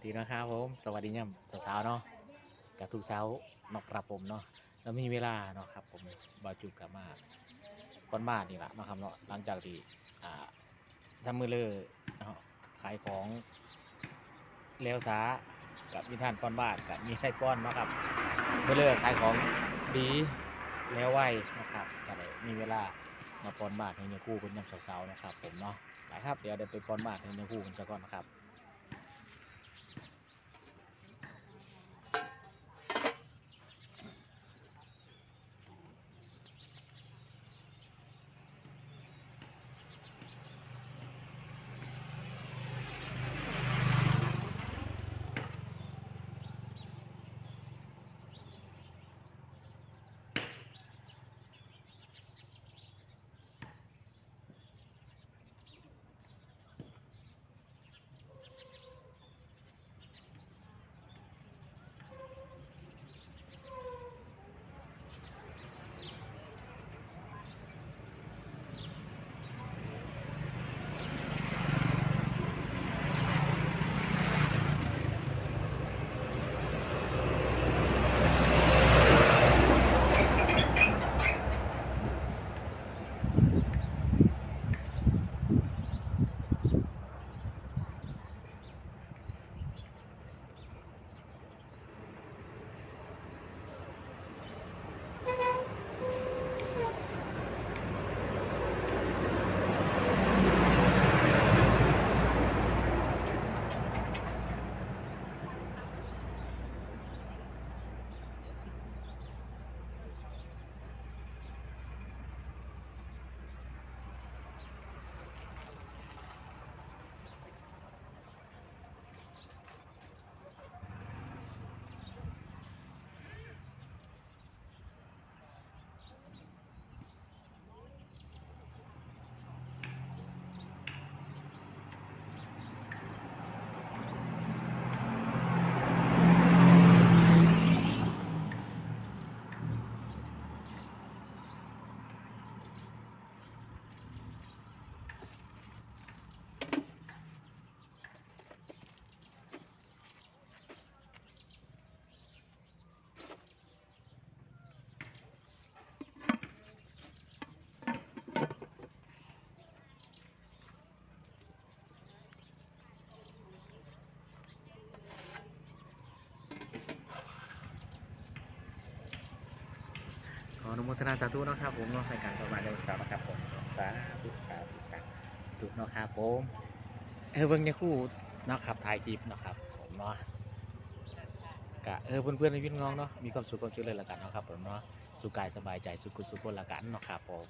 สดีนะครับผม สวัสดีย่ำเช้าๆเนาะกับทุกเช้าเนอกครับผมเนาะแล้วมีเวลาเนาะครับผมบาจุกกับมาก้อนบ้านนี่แหละเนาะครับเนาะหลังจากที่อ่าทำมือเลอเนาะขายของเลี้ยวซากับมีท่านก้อนบ้านกับมีไส้ก้อนเนาะครับมือเลอขายของดีแล้วไวนะครับก็เลยมีเวลามาป้อนบ้านให้เนื้อคู่เป็นยำเช้าๆนะครับผมเนาะไปครับเดี๋ยวเดี๋ยวไปป้อนบ้านให้เนื้อคู่กันซะก่อนนะครับ ออนุโมทนาสาธุนะครับผมน้องสายการประมาณเดือนสามนะครับผมสาธุสาธุสาธุนะครับผมเออเบิ้งเนี่ยคู่นะครับถ่ายคลิปนะครับผมเนาะกะเออเพื่อนเพื่อนในพี่น้องเนาะมีความสุขความชื่นเลยละกันเนาะครับผมเนาะสุขกายสบายใจสุขสุขคนละกันเนาะครับผม